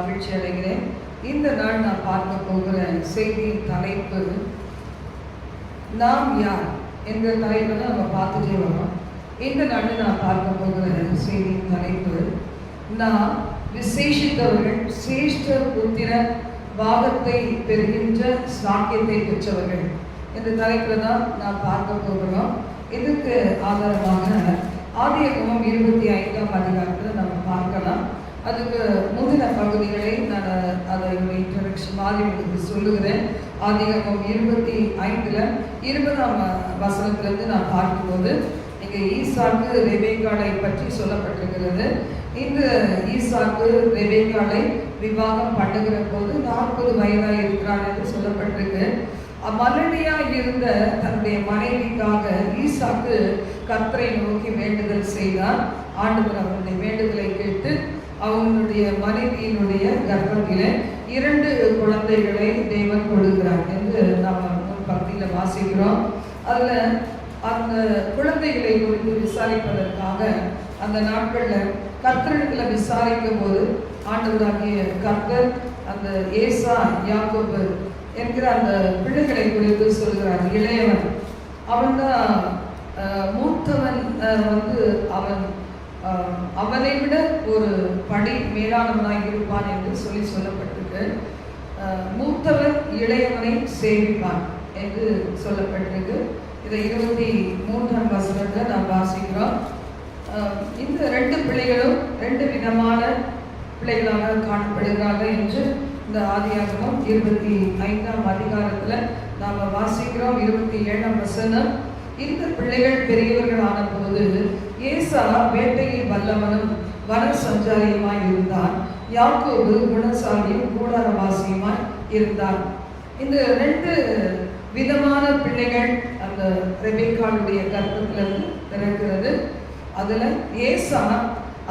மகிழ்ச்சி அடைகிறேன். இந்த நாள் நான் பார்க்க போகிற செய்தியின் தலைப்பு நாம் யார் என்ற தலைப்பை தான் நம்ம பார்த்துட்டே வரோம். இந்த நாள் நான் பார்க்க போகிற செய்தியின் தலைப்பு நாம் விசேஷித்தவர்கள் சிரேஷ்ட புத்திர பாகத்தை பெறுகின்ற சாக்கியத்தை பெற்றவர்கள் என்ற தலைப்பில் தான் நான் பார்க்க போகிறோம். இதுக்கு ஆதாரமாக ஆதியகமம் இருபத்தி ஐந்தாம் அதிகாரத்தில் பகுதிகளை நான் அதை இன்ட்ரடக்ஷன் மாதிரி உங்களுக்கு சொல்லுகிறேன். ஆதிகமம் இருபத்தி ஐந்தில் இருபதாம் வசனத்திலிருந்து நான் பார்க்கும்போது இங்கே ஈசாக்கு ரெபேகாலை பற்றி சொல்லப்பட்டிருக்கிறது. இந்த ஈசாக்கு ரெபேகாலை விவாகம் பண்ணுகிற போது நாற்பது வயதாக இருக்கிறான் என்று சொல்லப்பட்டிருக்கு. மலடியாக இருந்த தன்னுடைய மனைவிக்காக ஈசாக்கு கத்தரை நோக்கி வேண்டுதல் செய்தார். ஆண்டவர் அவருடைய வேண்டுதலை கேட்டு அவனுடைய மனைவியினுடைய கர்ப்பத்தில இரண்டு குழந்தைகளை தேவன் கொடுக்கிறார் என்று நாம் முன் பக்தியில் வாசிக்கிறோம். அதில் அந்த குழந்தைகளை குறித்து விசாரிப்பதற்காக அந்த நாட்களில் கர்த்தரிடத்தில் விசாரிக்கும் போது ஆண்டவராகிய கர்த்தர் அந்த ஏசா யாக்கோபு என்கிற அந்த பிள்ளைகளை குறித்து சொல்கிறார். இளையவன். அவன் தான் மூத்தவன் வந்து அவன் அவனை விட ஒரு படி மேலானவனாக இருப்பான் என்று சொல்லி சொல்லப்பட்டிருக்கு. மூத்தவர் இளையவனை சேவிப்பான் என்று சொல்லப்பட்டிருக்கு. இதை இருபத்தி மூன்றாம் வசனத்தில் நாம் வாசிக்கிறோம். இந்த ரெண்டு பிள்ளைகளும் ரெண்டு விதமான பிள்ளைகளாக காணப்படுகிறார்கள் என்று இந்த ஆதியாகமம் இருபத்தி ஐந்தாம் அதிகாரத்தில் நாம் வாசிக்கிறோம். இருபத்தி ஏழாம் வசனம் இந்த பிள்ளைகள் பெரியவர்களான போது ஏசா வேட்டையில் வல்லவனும் வன சஞ்சாரியுமாய் இருந்தான். யாக்கோபு குணசாலியும் கூடாரவாசியுமாய் இருந்தான். இந்த ரெண்டு விதமான பிள்ளைகள் அந்த ரெபேக்காளுடைய கர்ப்பத்திலிருந்து பிறக்கிறது. அதுல ஏசா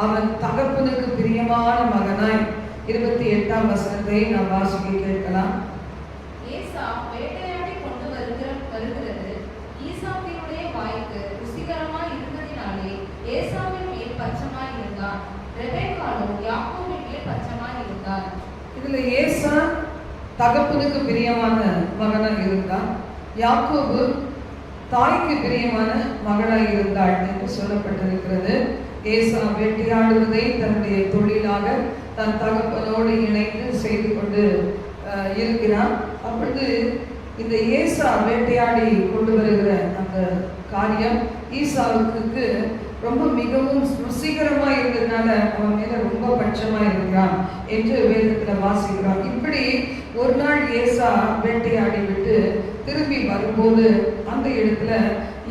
அவன் தகப்பனுக்கு பிரியமான மகனாய் இருபத்தி எட்டாம் வசனத்தை நாம் வாசிக்க கேட்கலாம். ஏசா வேட்டை கொண்டு வருகிற வருகிறது ஈசாப்பினுடைய வாய்க்கு ருசிகரமாய் இருந்ததினாலே ஏசாவின் மேல் பச்சமாய் இருந்தான் ரெபேக்காலும் யாக்கோபின் பச்சமாய் இருந்தார். இதுல ஏசா தகப்பனுக்கு பிரியமான மகனாக இருந்தான் யாக்கோபு தாய்க்கு பிரியமான மகளாய் இருந்தாள் என்று சொல்லப்பட்டிருக்கிறது. ஏசா வேட்டையாடுவதை தன்னுடைய தொழிலாக தன் தகப்பனோடு இணைந்து செய்து கொண்டு இருக்கிறான் அப்பொழுது இந்த ஏசா வேட்டையாடி கொண்டு வருகிற அந்த காரியம் ஈசாவுக்கு ரொம்ப மிகவும் ருசிகரமா இருந்ததுனால அவன் மேலே ரொம்ப பட்சமா இருக்கிறான் என்று வேதத்துல வாசிக்கிறான் இப்படி ஒரு நாள் ஏசா வேட்டையாடி விட்டு திரும்பி வரும்போது அந்த இடத்துல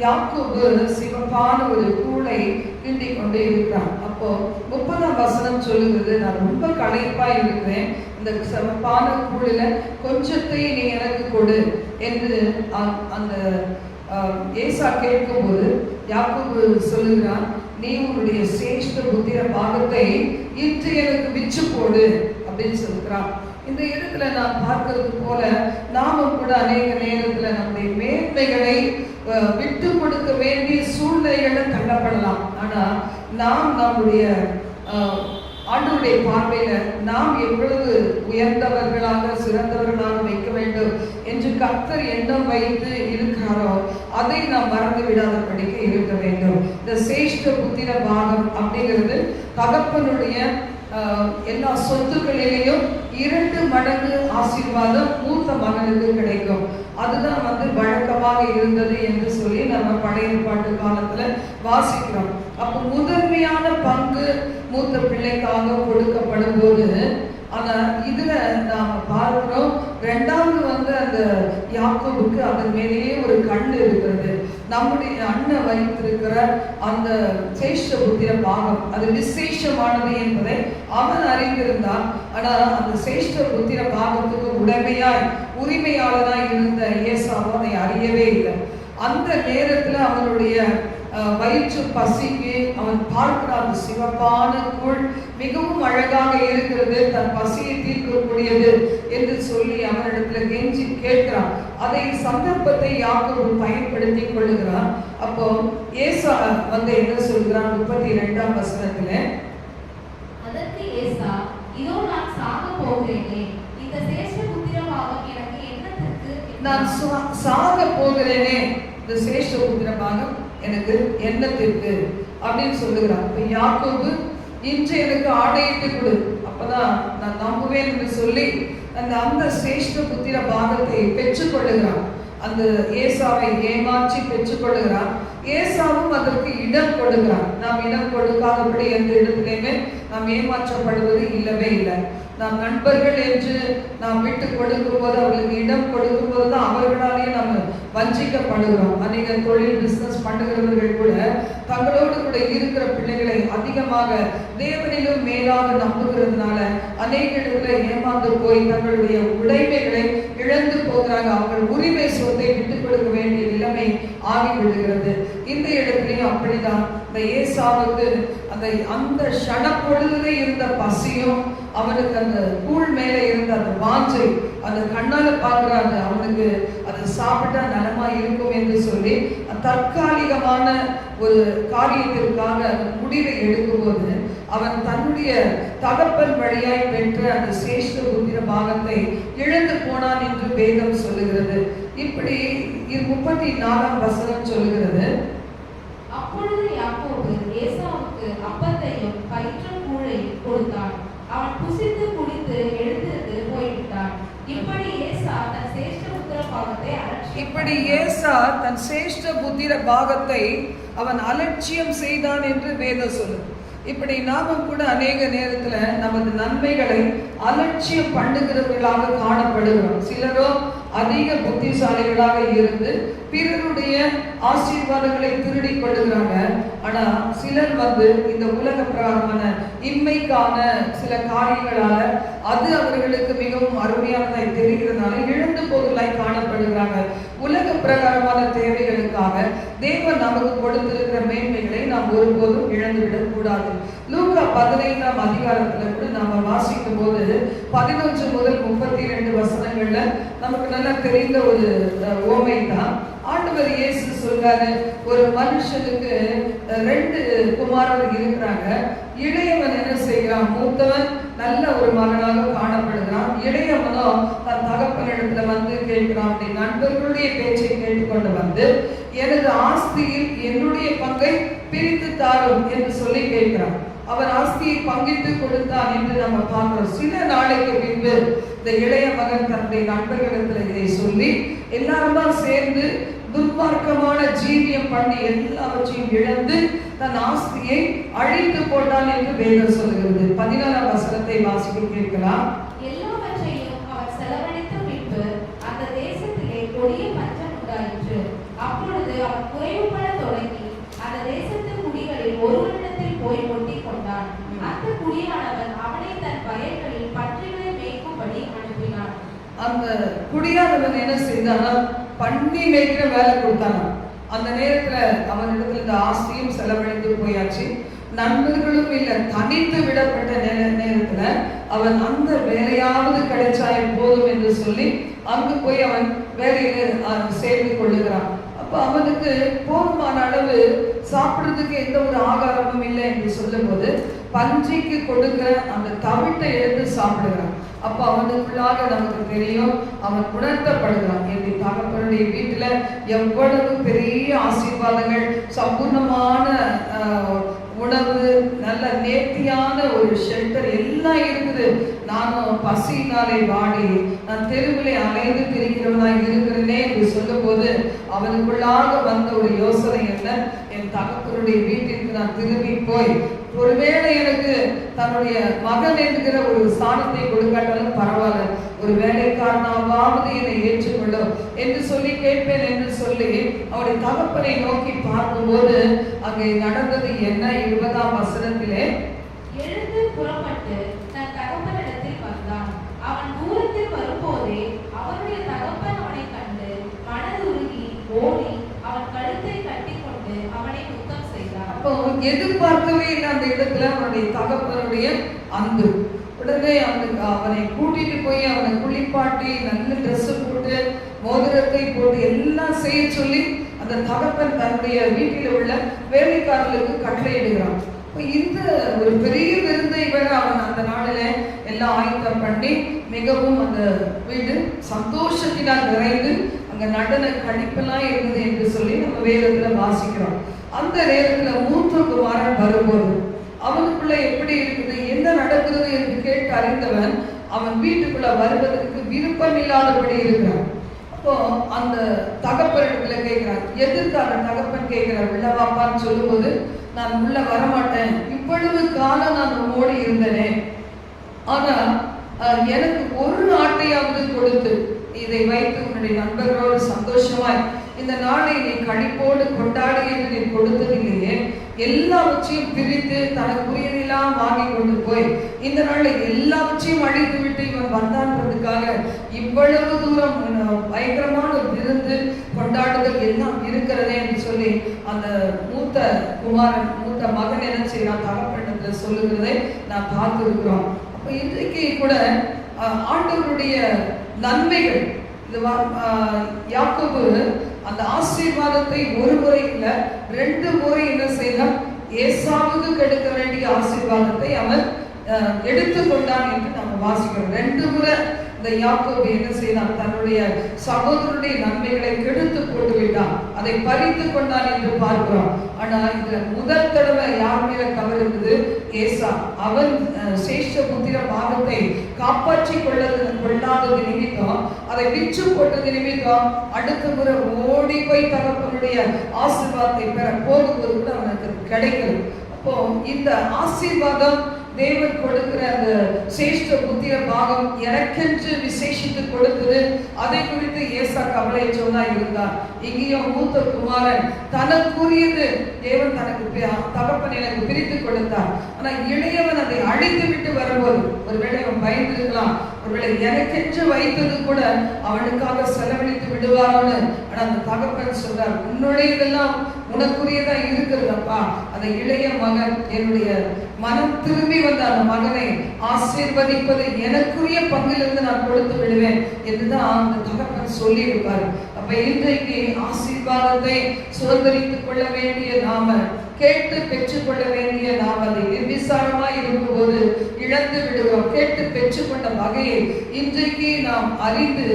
யாக்கோபு சிவப்பான ஒரு கூளை கிண்டி கொண்டே இருக்கிறான். அப்போ முப்பதாம் வசனம் சொல்லுகிறது நான் ரொம்ப களைப்பா இருக்கிறேன். இந்த சிவப்பான கூழில கொஞ்சத்தை நீ எனக்கு கொடு என்று அந்த ஏசா கேட்கும்போது யாக்கோபு சொல்லுகிறான் நீ உன்னுடைய சிரேஷ்ட புத்திர பாகத்தை இன்று எனக்கு மிச்சு போடு அப்படின்னு சொல்கிறான் இந்த இடத்துல நான் பார்க்கிறது போல நாமும் கூட அநேக நேரத்துல நம்முடைய மேன்மைகளை விட்டு கொடுக்க வேண்டிய சூழ்நிலைகளை தள்ளப்படலாம். ஆனா நாம் நம்முடைய ஆண்டவருடைய பார்வையில நாம் எவ்வளவு உயர்ந்தவர்களாக சிறந்தவர்களாக வைக்க வேண்டும் என்று கர்த்தர் எண்ணம் வைத்து இருக்கிறாரோ அதை நாம் மறந்து விடாதபடிக்கு இருக்க வேண்டும். இந்த சேஷ்ட புத்திர பாகம் அப்படிங்கிறது தகப்பனுடைய எல்லா சொத்துக்களிலேயும் இரண்டு மடங்கு ஆசீர்வாதம் மூத்த மகனுக்கு கிடைக்கும். அதுதான் வந்து வழக்கமாக இருந்தது என்று சொல்லி நம்ம பழைய பாட்டு காலத்துல வாசிக்கிறோம். அப்போ முதன்மையான பங்கு மூத்த பிள்ளைக்காக கொடுக்கப்படும் போது ஆனா இதுல நாம பார்க்கிறோம். ரெண்டாவது வந்து அந்த யாக்கோபுக்கு அதன் மேலேயே ஒரு கண் இருக்கிறது. நம்முடைய அண்ணன் வைத்திருக்கிற அந்த சேஷ்ட புத்திர பாகம் அது விசேஷமானது என்பதை அவன் அறிந்திருந்தான். ஆனால் அந்த சேஷ்ட புத்திர பாகத்துக்கு உடமையாய் உரிமையாளராய் இருந்த ஏசாவும் அதை அறியவே இல்லை. அந்த நேரத்துல அவனுடைய வயிற்று பசிக்கு அவன் பார்க்கிற அந்த சிவப்பான கூழ் மிகவும் அழகாக இருக்கிறது. தன் பசியை தீர்க்கக்கூடியது என்று சொல்லி அவனிடத்துல கெஞ்சி கேட்கிறான். அதை சந்தர்ப்பத்தை யாக்கோபு பயன்படுத்தி கொள்ளுகிறான் அப்போ ஏசா வந்து என்ன சொல்கிறான் முப்பத்தி இரண்டாம் வசனத்துல அதற்கு ஏசா இதோ நான் சாக போகிறேனே. இந்த சேஷ்ட புத்திரபாகம் எனக்கு என்னத்திற்கு? நான் சாக போகிறேனே. இந்த சேஷ்ட புத்திரமாக எனக்கு என்னத்திற்கு அப்படின்னு சொல்லுகிறான் இப்ப யாக்கோபு இன்று எனக்கு ஆடையிட்டு கொடு. அப்பதான் நான் நம்புவேன் என்று சொல்லி அந்த அந்த சிரேஷ்ட புத்திர பாகத்தை பெற்றுக்கொள்ளுகிறான். அந்த ஏசாவை ஏமாற்றி பெற்றுக்கொள்ளுகிறான். ஏசாவும் அதற்கு இடம் கொடுக்கிறான். நாம் இடம் கொடுக்காதபடி எந்த இடத்துலையுமே நாம் ஏமாற்றப்படுவது இல்லவே இல்லை. நாம் நண்பர்கள் என்று நாம் விட்டு கொடுக்கும் போது அவர்களுக்கு இடம் கொடுக்கும் போது தான் அவர்களாலேயே நம்ம வஞ்சிக்கப்படுகிறோம். அநேக தொழில் பிஸ்னஸ் பண்ணுகிறவர்கள் கூட தங்களோடு கூட இருக்கிற பிள்ளைகளை அதிகமாக தேவனிலும் மேலாக நம்புகிறதுனால அநேக இடத்துல ஏமாந்து போய் தங்களுடைய உடைமைகளை இழந்து போகிறாங்க. அவர்கள் உரிமை சொத்தை விட்டுக் கொடுக்க வேண்டிய நிலைமை ஆகிவிடுகிறது. இந்த இடத்துலையும் அப்படிதான் இந்த ஏசாவுக்கு அந்த அந்த ஷடப்பொழுதிலே இருந்த பசியும் அவனுக்கு அந்த கூழ் மேலே இருந்த அந்த வாஞ்சை அந்த கண்ணால பார்க்கிறாங்க அவனுக்கு அதை சாப்பிட்டா நலமா இருக்கும் என்று சொல்லி தற்காலிகமான ஒரு காரியத்திற்காக அந்த முடிவை எடுக்கும்போது அவன் தன்னுடைய தகப்பன் வழியாய் பெற்ற அந்த சேஷ்ட புத்திர பாகத்தை இழந்து போனான் என்று வேதம் சொல்லுகிறது. இப்படி முப்பத்தி நாலாம் வசனம் சொல்லுகிறது. அப்பொழுது யாக்கோபு ஏசாவுக்கு அப்பத்தையும் பயிற்றும் கூழையும் கொடுத்தான். அவன் புசித்து குடித்து எழுந்திருந்து போய்விட்டான். இப்படி ஏசா தன் சேஷ்ட புத்திர பாகத்தை இப்படி ஏசா தன் சேஷ்ட புத்திர பாகத்தை அவன் அலட்சியம் செய்தான் என்று வேதம் சொல்லு இப்படி நாமும் கூட அநேக நேரத்துல நமது நன்மைகளை அலட்சியம் பண்ணுகிறவர்களாக காணப்படுகிறோம். சிலரோ அதிக புத்திசாலிகளாக இருந்து பிறருடைய ஆசீர்வாதங்களை திருடி கொள்ளுகிறாங்க. ஆனா சிலர் வந்து இந்த உலக பிரகாரமான இம்மைக்கான சில காரியங்களால அது அவர்களுக்கு மிகவும் அருமையானதாய் தெரிகிறதுனால இழந்து போதலாய் காணப்படுகிறாங்க. உலக பிரகாரமான தேவைகளுக்காக தேவன் நமக்கு கொடுத்திருக்கிற மேன்மைகளை நாம் ஒருபோதும் இழந்துவிடக் கூடாது. பதினைந்தாம் அதிகாரத்துல கூட நாம வாசிக்கும் போது பதினஞ்சு முதல் முப்பத்தி ரெண்டு வசனங்கள்ல நமக்கு நல்லா தெரிந்த ஒரு ஓமை தான் ஆண்டவர் இயேசு சொல்றாரு ஒரு மனுஷனுக்கு ரெண்டு குமாரர் இருக்கிறாங்க. இளையவன் என்ன செய்கிறான்? மூத்தவன் நல்ல ஒரு மகனாக காணப்படுகிறான். இளையவனோ தன் தகப்பனிடத்துல வந்து கேட்கிறான். அப்படி நண்பர்களுடைய பேச்சை கேட்டுக்கொண்டு வந்து எனது ஆஸ்தியில் என்னுடைய பங்கை பிரித்து தாரும் என்று சொல்லி கேட்கிறான். அவர் ஆஸ்தியை பங்கிட்டு கொடுத்தான் என்று நம்ம பார்க்கிறோம். சில நாளைக்கு பின்பு இந்த இளைய மகன் தன்னுடைய நண்பர்களிடத்துல இதை சொல்லி எல்லாருமா சேர்ந்து துர்மார்க்கமான ஜீவியம் பண்ணி எல்லாவற்றையும் இழந்து தன் ஆஸ்தியை அழித்து போட்டான் என்று வேதம் சொல்கிறது பதினாறாம் வசனத்தை வாசிக்கும் கேட்கலாம் எல்லாவற்றையும் அவன் செலவழித்த பின்பு அந்த தேசத்திலே கொடிய பஞ்சம் உண்டாயிற்று அப்பொழுது அவன் குறைவுபட தொடங்கி அந்த தேசத்து குடிகளில் ஒருவனிடத்தில் போய் ஒட்டிக் கொண்டான் அந்த குடியானவன் அவனை தன் வயல்களில் பன்றிகளை மேய்க்கும்படி அனுப்பினான் அந்த குடியானவன் என்ன செய்தானா பண்ணி மேய்க்கிற வேலை கொடுத்தானா அந்த நேரத்துல அவனிடத்துல இந்த ஆஸ்தியும் செலவழிந்து போயாச்சு. நண்பர்களும் இல்லை தனித்து விடப்பட்ட நேர நேரத்துல அவன் அந்த வேலையாவது கிடைச்சாய் போதும் என்று சொல்லி அங்கு போய் அவன் வேலையில சேர்ந்து கொள்ளுகிறான். அப்ப அவனுக்கு போதுமான அளவு சாப்பிடுறதுக்கு எந்த ஒரு ஆகாரமும் இல்லை என்று சொல்லும்போது பஞ்சைக்கு கொடுக்கிற அந்த தவிட்டை எடுத்து சாப்பிடுகிறான். அப்ப அவனுக்குள்ளாக நமக்கு தெரியும். அவன் உணர்த்தப்படுகிறான். என்னுடைய தகப்பனுடைய வீட்டுல எவ்வளவு பெரிய ஆசீர்வாதங்கள் சம்பூர்ணமான ஆஹ், உணவு நல்ல நேர்த்தியான ஒரு ஷெல்டர் எல்லாம் இருக்குது. நானும் பசியினாலே வாடி. நான் தெருவிலே அலைந்து திரிகிறவனா இருக்கிறேனே என்று சொல்லும்போது அவனுக்குள்ளாக வந்த ஒரு யோசனை என்ன? என் தகப்பனுடைய வீட்டிற்கு நான் திரும்பி போய் ஒருவேளை எனக்கு தன்னுடைய மகன் என்கிற ஒரு ஸ்தானத்தை கொடுக்காட்டாலும் பரவாயில்ல. ஒரு வேலைக்காரனாவது என்னை ஏற்றுக்கொள்ளும் என்று சொல்லி கேட்பேன் என்று சொல்லி அவருடைய தகப்பனை நோக்கி பார்க்கும்போது அங்கே நடந்தது என்ன? இருபதாம் வசனத்திலே எழுந்து புறப்பட்டு தன் தகப்பனை வந்தான் அவன் தூரத்தில் வரும்போதே அவனுடைய தகப்பன் அவனை கண்டு மனதுருகி ஓடி அவன் கழுத்தை கட்டிக்கொண்டு அவனை முத்தம் செய்தான் அப்போ எதிர்பார்க்கவே இல்லை அந்த இடத்துல அவனுடைய தகப்பனுடைய அன்பு. உடனே அவனுக்கு அவனை கூட்டிட்டு போய் அவனை குளிப்பாட்டி நல்ல ட்ரெஸ் போட்டு மோதிரத்தை போட்டு எல்லாம் செய்ய சொல்லி அந்த தகப்பன் தன்னுடைய வீட்டில் உள்ள வேலைக்காரர்களுக்கு கட்டளையிடுகிறான். அப்ப இந்த ஒரு பெரிய விருந்தை வேற அவன் அந்த நாளில எல்லாம் ஆயத்தம் பண்ணி மிகவும் அந்த வீடு சந்தோஷத்தினால் நிறைந்து அங்க நடன கழிப்பெல்லாம் இருந்தது என்று சொல்லி நம்ம வேதத்துல வாசிக்கிறோம். அந்த நேரத்தில் மூன்று குமாரன் வரும்போது அவனுக்குள்ள எப்படி இருக்குது? என்ன நடக்கிறது என்று கேட்டு அறிந்தவன் அவன் வீட்டுக்குள்ள வருவதற்கு விருப்பம் இல்லாதபடி இருக்கிறான். அப்போ அந்த தகப்பனிடத்துல கேட்கிறான் எதிர்த்து அந்த தகப்பன் கேட்கிறான் உள்ள வாப்பான்னு சொல்லும்போது நான் உள்ள வரமாட்டேன். இவ்வளவு காலம் நான் உம்மோடு இருந்தனே. ஆனா எனக்கு ஒரு நாட்டையாவது கொடுத்து இதை வைத்து உன்னுடைய நண்பர்களோடு சந்தோஷமாய் இந்த நாளை நீ கழிப்போடு கொண்டாடி என்று நீ எல்லாவற்றையும் பிரித்து தனக்குரியதெல்லாம் வாங்கி கொண்டு போய் இந்த நாள்ல எல்லாவற்றையும் அழித்து விட்டு இவன் வந்தான்றதுக்காக இவ்வளவு தூரம் பயங்கரமான பயங்கரமான விருந்து கொண்டாடுதல் எல்லாம் இருக்கிறதே என்று சொல்லி அந்த மூத்த குமாரன் மூத்த மகன் என்ன செய்யறான் தகப்பனிடத்துல சொல்லுகிறதை நான் பார்த்திருக்கிறோம். அப்போ இன்றைக்கு கூட ஆண்டவருடைய நன்மைகள் இது யாக்கோபு அந்த ஆசீர்வாதத்தை ஒரு முறை இல்லை ரெண்டு முறை என்ன செய்தான் ஏசாவுக்கு கெடுக்க வேண்டிய ஆசீர்வாதத்தை அவன் அஹ், எடுத்துக்கொண்டான் என்று நம்ம வாசிக்கிறோம். ரெண்டு முறை இந்த யாக்கோபு என்ன செய்தான்? தன்னுடைய சகோதரனுடைய நன்மைகளை கெடுத்து போட்டு விட்டான் அதை பறித்து கொண்டான் என்று பார்க்கிறோம். ஆனா இதுல முதல் தடவை யார் மேல தவறு இருந்தது? ஏசா. அவன் சேஷ சேஷ்ட புத்திர பாகத்தை காப்பாற்றி கொள்ளது கொள்ளாதது நிமித்தம் அதை விற்று போட்டது நிமித்தம் அடுத்த முறை ஓடி போய் தகப்பனுடைய ஆசீர்வாதத்தை பெற போகும்போது கூட அவனுக்கு கிடைக்கிறது அப்போ இந்த ஆசீர்வாதம் தேவன் கொடுக்கிற அந்த சேஷ்ட புத்திர பாகம் எனக்கென்று விசேஷித்து கொடுக்குது அதை குறித்து ஏசா கவலையற்றவனா இருந்தார். இங்கேயும் மூத்த குமாரன் தனக்குரியது தேவன் தனக்கு தகப்பன் எனக்கு பிரித்து கொடுத்தார். ஆனா இளையவன் அதை அழித்து விட்டு வரும்போது ஒருவேளை அவன் பயந்திருக்கலாம். ஒருவேளை எனக்கென்று வைத்தது கூட அவனுக்காக செலவழித்து விடுவாரோன்னு ஆனா அந்த தகப்பன் சொல்றார் உன்னுடையதெல்லாம் உனக்குரியதா இருக்கிறதப்பா. அந்த இளைய மகன் என்னுடைய மனம் திரும்பி வந்த அந்த மகனை ஆசீர்வதிப்பது எனக்குரிய பங்கிலிருந்து நான் கொடுத்து விடுவேன் என்றுதான் அந்த தகப்பன் சொல்லி இருப்பார் அப்ப இன்றைக்கு ஆசீர்வாதத்தை சுதந்திரித்துக் கொள்ள வேண்டிய நாம கேட்டு பெற்றுக்கொள்ள வேண்டிய நாம அதை நிர்விசாரம் இழந்து கேட்டு பெற்றுக்கொண்ட வகையை இன்றைக்கு நாம் அறிந்து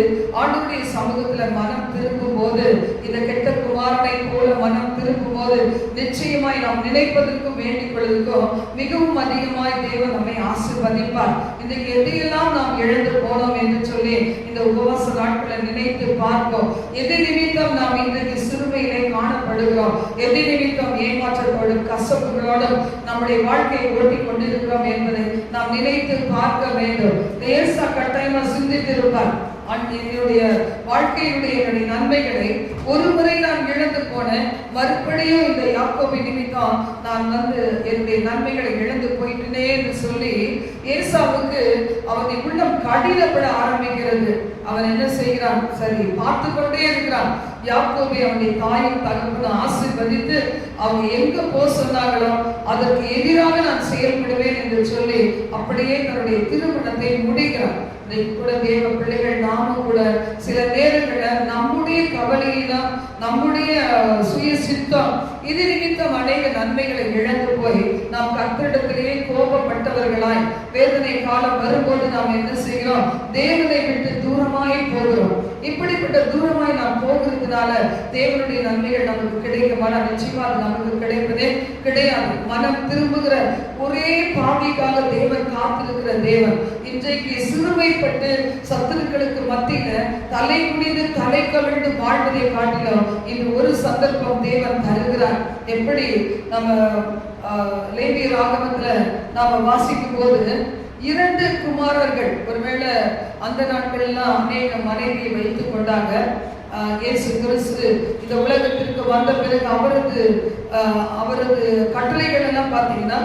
ஆண்டுடைய சமூகத்துல மனம் திரும்பும் போது இந்த கெட்ட குமாரனை போல மனம் திரும்பும் போது நிச்சயமாய் நாம் நினைப்பதற்கும் வேண்டிக் கொள்வதற்கும் மிகவும் அதிகமாய் தேவன் நம்மை ஆசீர்வதிப்பார். இன்றைக்கு எதையெல்லாம் நாம் இழந்து போனோம் என்று சொல்லி இந்த உபவாச நாட்களை நினைத்து பார்ப்போம். எதை நிமித்தம் நாம் இன்றைக்கு சிறுமையிலே காணப்படுகிறோம்? எதை நிமித்தம் ஏமாற்றத்தோடும் கசப்புகளோடும் நம்முடைய வாழ்க்கையை ஓட்டி கொண்டிருக்கிறோம் என்பதை நாம் நினைத்து பார்க்க வேண்டும் தேசா கட்டாயமா சிந்தித்திருப்பார். என்னுடைய வாழ்க்கையுடைய என்னுடைய நன்மைகளை ஒரு முறை நான் இழந்து போனேன் மறுபடியும் இந்த யாக்கோபி நிமித்தம் நான் வந்து என்னுடைய நன்மைகளை இழந்து போயிட்டேனே என்று சொல்லி ஏசாவுக்கு அவனை உள்ளம் கடினப்பட ஆரம்பிக்கிறது. அவன் என்ன செய்கிறான்? சரி பார்த்து கொண்டே இருக்கிறான். யாக்கோபை அவனுடைய தாயும் தகப்பனும் ஆசீர்வதித்து அவங்க எங்க போக சொன்னாங்களோ அதற்கு எதிராக நான் செயல்படுவேன் என்று சொல்லி அப்படியே தன்னுடைய திருமணத்தை முடிக்கிறான் இன்றைக்கு கூட தேவ பிள்ளைகள் நாமும் கூட சில நேரங்களில் நம்முடைய கவலையிலும் நம்முடைய சுய சித்தம் இது நிமித்தம் அநேக நன்மைகளை இழந்து போய் நாம் கர்த்தரிடத்திலேயே கோபப்பட்டவர்களாய் வேதனை காலம் வரும்போது நாம் என்ன செய்கிறோம்? தேவனை விட்டு தூரமாய் போகிறோம். இப்படிப்பட்ட தூரமாய் நாம் போகிறதுனால தேவனுடைய நன்மைகள் நமக்கு கிடைக்குமானா நிச்சயமா அது நமக்கு கிடைப்பதே கிடையாது. மனம் திரும்புகிற ஒரே பாவிக்காக தேவன் காத்திருக்கிற தேவன். இன்றைக்கு சிறுமை சிறுமைப்பட்டு சத்துருக்களுக்கு மத்தியில தலை குனிந்து தலை கவிழ்ந்து வாழ்வதை காட்டிலும் இன்று ஒரு சந்தர்ப்பம் தேவன் தருகிறார். எப்படி? நம்ம ஆஹ், லேவிய ராகவத்துல நாம வாசிக்கும் போது இரண்டு குமாரர்கள் ஒருவேளை அந்த நாட்கள்லாம் அநேக மனைவியை வைத்துக் கொண்டாங்க. இயேசு கிறிஸ்து இந்த உலகத்திற்கு வந்த பிறகு அவரது ஆஹ், அவரது கட்டளைகள் எல்லாம் பார்த்தீங்கன்னா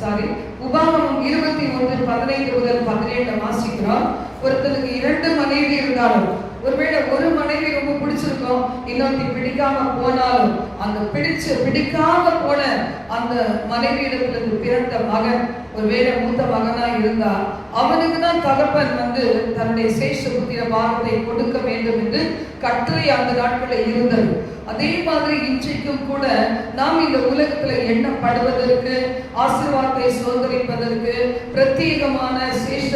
சாரி உபாகமம் இருபத்தி ஒன்று பதினைந்து முதல் பதினேழு வாசிக்கிறோம். ஒருத்தனுக்கு இரண்டு மனைவி இருந்தாலும் ஒருவேளை ஒரு மனைவி ரொம்ப பிடிச்சிருக்கோம் இன்னொருத்தி பிடிக்காம போனாலும் அந்த பிடிச்சு பிடிக்காம போன அந்த மனைவியிடத்திலிருந்து பிறந்த மகன் ஒருவேளை மூத்த மகனா இருந்தா அவனுக்கு தான் தகப்பன் வந்து தன்னுடைய சேஷ புத்திர பாரத்தை கொடுக்க வேண்டும் என்று கட்டளை அந்த நாட்களில் இருந்தது. அதே மாதிரி இன்றைக்கும் கூட நாம் இந்த உலகத்துல எண்ணப்படுவதற்கு ஆசீர்வாதத்தை சுதந்திரிப்பதற்கு பிரத்யேகமான சேஷ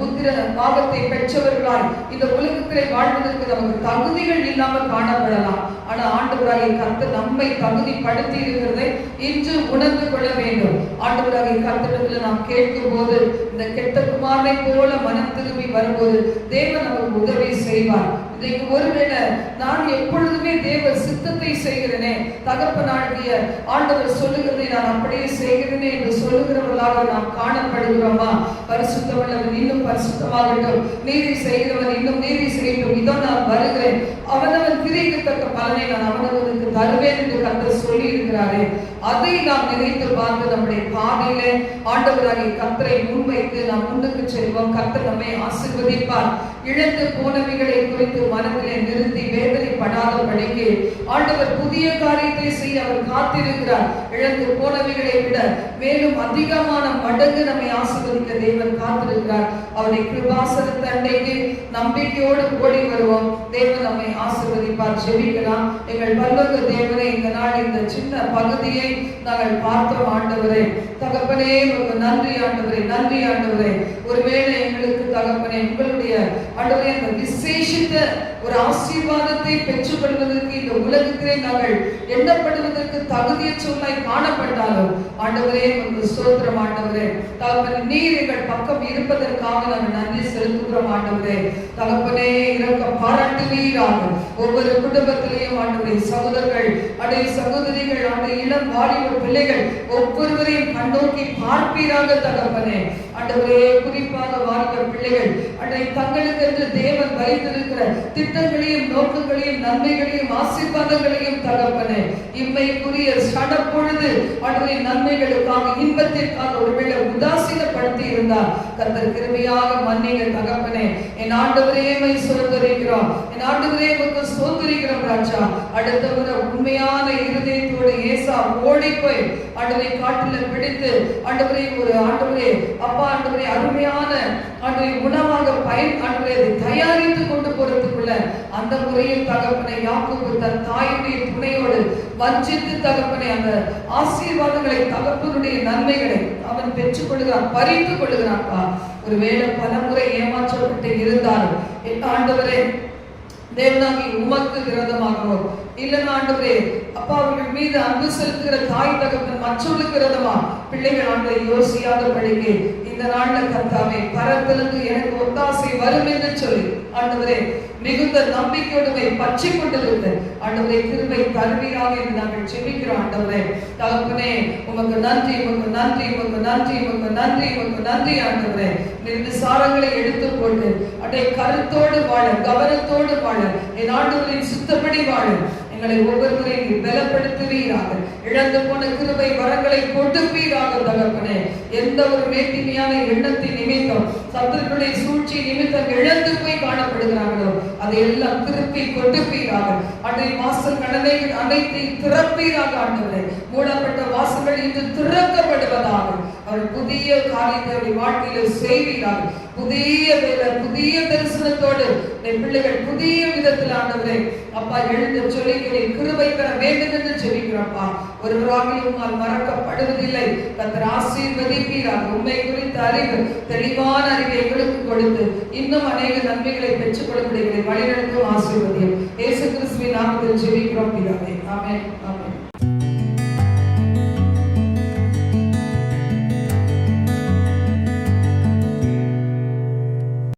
புத்திர பாகத்தை பெற்றவர்களால் இந்த உலகத்திலே வாழ்வதற்கு நமக்கு தகுதிகள் இல்லாமல் காணப்படலாம். ஆனா ஆண்டவராகிய கர்த்தர் நம்மை தகுதிப்படுத்தி இருக்கிறதை இன்று உணர்ந்து கொள்ள வேண்டும். ஆண்டவராகிய கர்த்தரிடத்தில் நாம் கேட்கும் போது இந்த கெட்ட குமாரனை போல மனம் திரும்பி வரும்போது தேவன் நமக்கு உதவி செய்வார். இன்றைக்கு ஒருவேளை நான் எப்பொழுதுமே தேவ சித்தத்தை செய்கிறேனே தகப்பனாகிய ஆண்டவர் சொல்லுகிறதை நான் அப்படியே செய்கிறேனே என்று சொல்லுகிறவர்களாக நாம் காணப்படுகிறோமா? பரிசுத்தவன் இன்னும் பரிசுத்தமாகட்டும். நீதி செய்கிறவன் இன்னும் நீதி செய்யட்டும். இதோ நான் வருகிறேன். அவனவன் கிரிக்கு பலனை நான் அவனவனுக்கு தருவேன் என்று கத்தர் சொல்லி இருக்கிறாரே அதை நாம் நினைத்து பார்த்து நம்முடைய பாதையிலே ஆண்டவராகிய கத்தரை முன்வைத்து நாம் முன்னுக்கு செல்வோம். கத்தர் நம்மை ஆசிர்வதிப்பார். இழந்து போனவைகளை குறித்து மனதிலே நிறுத்தி வேதனைப்படாதபடிக்கு ஆண்டவர் புதிய காரியத்தை செய்ய அவர் காத்திருக்கிறார். இழந்து போனவைகளை விட மேலும் அதிகமான மடங்கு நம்மை ஆசிர்வதிக்க தேவன் காத்திருக்கிறார். அவரை கிருபாசனத்தை அன்னைக்கு நம்பிக்கையோடு ஓடி வருவோம். தேவன் நம்மை ஆசிர்வதிப்பார். ஜெபிக்கலாம். எங்கள் பல்லக்கு தேவனை இந்த நாள் இந்த சின்ன பகுதியை நாங்கள் பார்த்தோம் ஆண்டவரே. தகப்பனே உங்களுக்கு நன்றி ஆண்டவரே நன்றி ஆண்டவரே. ஒருவேளை எங்களுக்கு தகப்பனே உங்களுடைய ஆண்டவரே அந்த விசேஷித்த ஒரு ஆசீர்வாதத்தை பெற்றுக்கொள்வதற்கு இந்த உலகத்திலே நாங்கள் எண்ணப்படுவதற்கு தகுதியற்றவர்களாய் காணப்பட்டாலும் ஆண்டவரே உங்களுக்கு சோத்திரம் ஆண்டவரே. தகப்பனே நீர் எங்கள் பக்கம் இருப்பதற்காக நாங்கள் நன்றி செலுத்துகிறோம் ஆண்டவரே. தகப்பனே இரக்கம் பாராட்டுவீராக ஒவ்வொரு குடும்பத்திலையும் ஆண்டுடைய சகோதரர்கள் அடைய சகோதரிகள் ஆண்டு இளம் வாலிப பிள்ளைகள் ஒவ்வொருவரையும் கண்ணோக்கி பார்ப்பீராக தகப்பனே. ஆண்டவரே குறிப்பாக வாலிப பிள்ளைகள் அன்றை தங்களுக்கு என்று தேவன் வைத்திருக்கிற திட்டங்களையும் நோக்கங்களையும் நன்மைகளையும் ஆசீர்வாதங்களையும் தகப்பனே. இம்மைக்குரிய சடப்பொழுது அன்றைய நன்மைகளுக்காக இன்பத்திற்காக ஒருவேளை உதாசீனப்படுத்தி இருந்தார். கத்தர் கிருமையாக மன்னிங்க தகப்பனே. என் ஆண்டு ஆண்டவரே மை சுதந்திரிக்கிறோம் என் ஆண்டவரே உமக்கு சுதந்திரிக்கிறோம் ராஜா. அடுத்த முறை உண்மையான இருதயத்தோடு ஏசா ஓடி போய் ஆண்டவரை காட்டில பிடித்து ஆண்டவரை ஒரு ஆண்டவரே அப்பா ஆண்டவரை அருமையான அதை உணவாக பயன் ஆண்டவரை தயாரித்து கொண்டு போறதுக்குள்ள அந்த முறையில் தகப்பனை யாக்கோபு தன் தாயுடைய துணையோடு வஞ்சித்து தகப்பனை அந்த ஆசீர்வாதங்களை தகப்பனுடைய நன்மைகளை அவன் பெற்றுக் கொள்கிறான் பறித்து கொள்கிறான்ப்பா ஒருவேளை பல முறை ஏமாற்றப்பட்டு இருந்தாலும் என் ஆண்டவரே தேவனாகி உமக்கு விரோதமாகவோ? இல்லைன்னா ஆண்டவரே அப்பா அவர்கள் மீது அன்பு செலுத்துகிற தாய் தகப்பன் மற்றவர்களுக்கு விரதமா? பிள்ளைகள் ஆண்டு யோசியாத படிக்கு இந்த நாள்ல கர்த்தாவே பரத்திலிருந்து எனக்கு ஒத்தாசை வரும் என்று சொல்லி ஆண்டவரே மிகுந்த நம்பிக்கையோடுமை பற்றி கொண்டிருந்த ஆண்டவரை கிருபை தருவீராக என்று நாங்கள் ஜெபிக்கிறோம் ஆண்டவரே. தகப்பனே உமக்கு நன்றி உமக்கு நன்றி உமக்கு நன்றி உமக்கு நன்றி உமக்கு நன்றி ஆண்டவரே. இந்த சாரங்களை எடுத்து போட்டு அடைய கருத்தோடு வாழ கவனத்தோடு வாழ என் ஆண்டவரின் சுத்தப்படி வாழ எங்களை ஒவ்வொருவரையும் பலப்படுத்துவீராக. இழந்து போன கிருபை வரங்களை கொடுப்பீராக தகப்பனே. எந்த ஒரு மேட்டிமையான எண்ணத்தின் நிமித்தம் சத்துருடைய சூழ்ச்சி நிமித்தம் இழந்து போய் காணப்படுகிறார்களோ அதை எல்லாம் திருப்பி கொடுப்பீராக. அன்றை வாசல் கடனை அனைத்தை திறப்பீராக ஆண்டவரே. மூடப்பட்ட வாசல்கள் இன்று திறக்கப்படுவதாக. அவர் புதிய காரியத்தை அவருடைய வாழ்க்கையில செய்வீராக புதிய வேலை புதிய தரிசனத்தோடு என் பிள்ளைகள் புதிய விதத்தில் ஆண்டவரே அப்பா எழுந்து சொல்லிக்கிறேன் கிருபை தர வேண்டும் என்று சொல்லிக்கிறப்பா ஒருவராக உம்மால் மறக்கப்படுவதில்லை. கத்தர் ஆசீர்வதிப்பீராக. உண்மை குறித்த அறிவு தெளிவான அறிவை எங்களுக்கு கொடுத்து இன்னும் அநேக நன்மைகளை பெற்றுக் கொள்ளக்கூடியவர்களை வழிநடத்தும் ஆசீர்வதியம். இயேசு கிறிஸ்துவின் நாமத்தில் ஜெபிக்கிறோம் பிதாவே. ஆமென்.